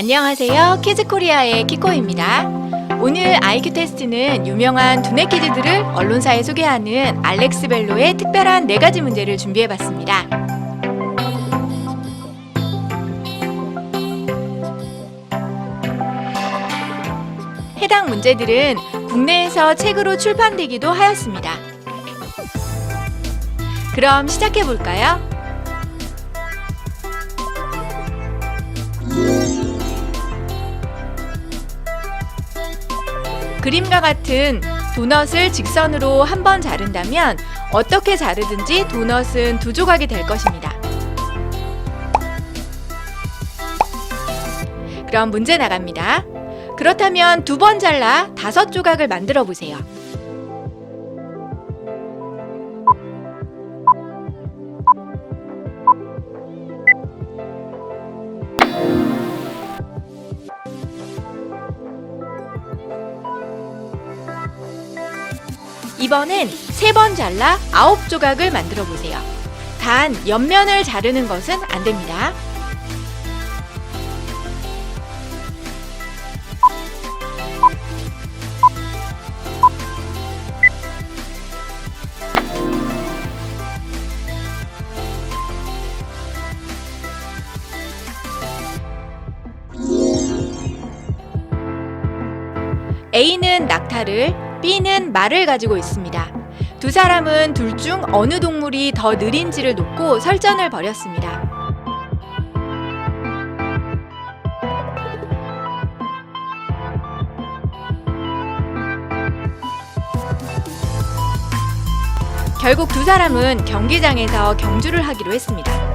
안녕하세요. 키즈코리아의 키코입니다. 오늘 IQ 테스트는 유명한 두뇌 퀴즈들을 언론사에 소개하는 알렉스 벨로의 특별한 네 가지 문제를 준비해봤습니다. 해당 문제들은 국내에서 책으로 출판되기도 하였습니다. 그럼 시작해볼까요? 그림과 같은 도넛을 직선으로 한 번 자른다면 어떻게 자르든지 도넛은 두 조각이 될 것입니다. 그럼 문제 나갑니다. 그렇다면 두 번 잘라 다섯 조각을 만들어 보세요. 이번엔 세 번 잘라 아홉 조각을 만들어 보세요. 단 옆면을 자르는 것은 안 됩니다. B는 말을 가지고 있습니다. 두 사람은 둘 중 어느 동물이 더 느린지를 놓고 설전을 벌였습니다. 결국 두 사람은 경기장에서 경주를 하기로 했습니다.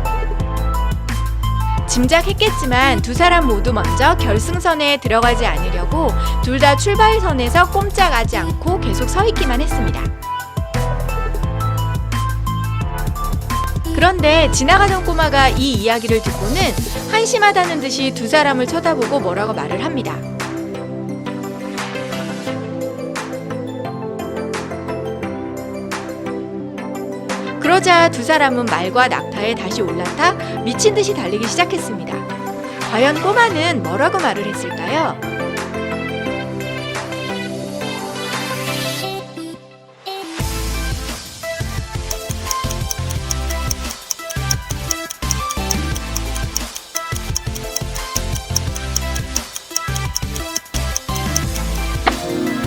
짐작했겠지만 두 사람 모두 먼저 결승선에 들어가지 않으려고 둘 다 출발선에서 꼼짝하지 않고 계속 서 있기만 했습니다. 그런데 지나가던 꼬마가 이 이야기를 듣고는 한심하다는 듯이 두 사람을 쳐다보고 뭐라고 말을 합니다. 그러자 두 사람은 말과 낙타에 다시 올라타 미친 듯이 달리기 시작했습니다. 과연 꼬마는 뭐라고 말을 했을까요?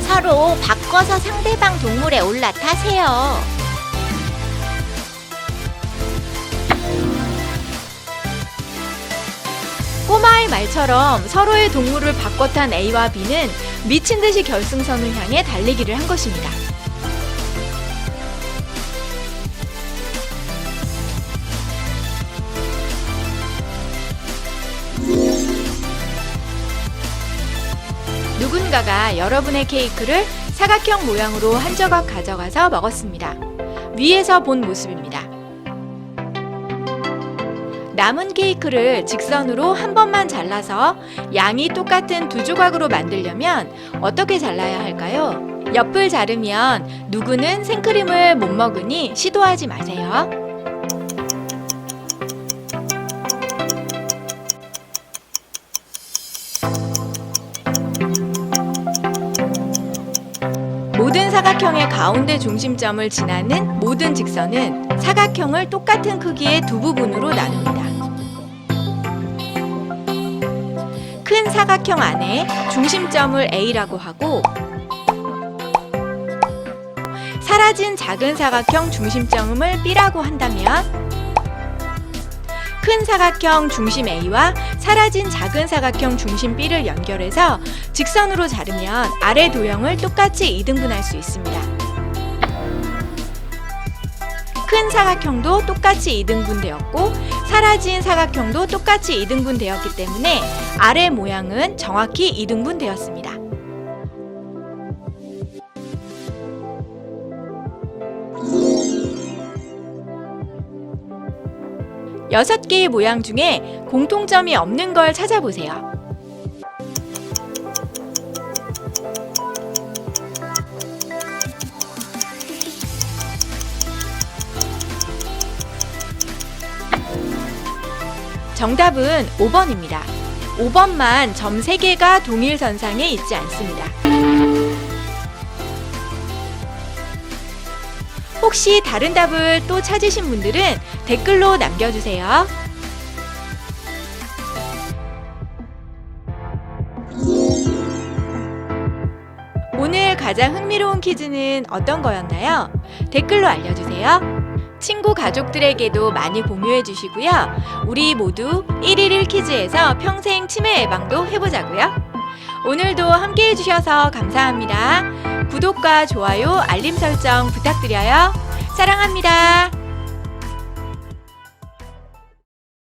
서로 바꿔서 상대방 동물에 올라타세요. 꼬마의 말처럼 서로의 동물을 바꿔 탄 A와 B는 미친 듯이 결승선을 향해 달리기를 한 것입니다. 누군가가 여러분의 케이크를 사각형 모양으로 한 조각 가져가서 먹었습니다. 위에서 본 모습입니다. 남은 케이크를 직선으로 한 번만 잘라서 양이 똑같은 두 조각으로 만들려면 어떻게 잘라야 할까요? 옆을 자르면 누구는 생크림을 못 먹으니 시도하지 마세요. 모든 사각형의 가운데 중심점을 지나는 모든 직선은 사각형을 똑같은 크기의 두 부분으로 나눕니다. 큰 사각형 안에 중심점을 A라고 하고 사라진 작은 사각형 중심점을 B라고 한다면 큰 사각형 중심 A와 사라진 작은 사각형 중심 B를 연결해서 직선으로 자르면 아래 도형을 똑같이 2등분할 수 있습니다. 큰 사각형도 똑같이 2등분 되었고 사라진 사각형도 똑같이 2등분 되었기 때문에 아래 모양은 정확히 2등분 되었습니다. 여섯 개의 모양 중에 공통점이 없는 걸 찾아보세요. 정답은 5번입니다. 5번만 점 3개가 동일선상에 있지 않습니다. 혹시 다른 답을 또 찾으신 분들은 댓글로 남겨주세요. 오늘 가장 흥미로운 퀴즈는 어떤 거였나요? 댓글로 알려주세요. 친구 가족들에게도 많이 공유해 주시고요. 우리 모두 111 퀴즈에서 평생 치매 예방도 해보자고요. 오늘도 함께 해주셔서 감사합니다. 구독과 좋아요, 알림 설정 부탁드려요. 사랑합니다.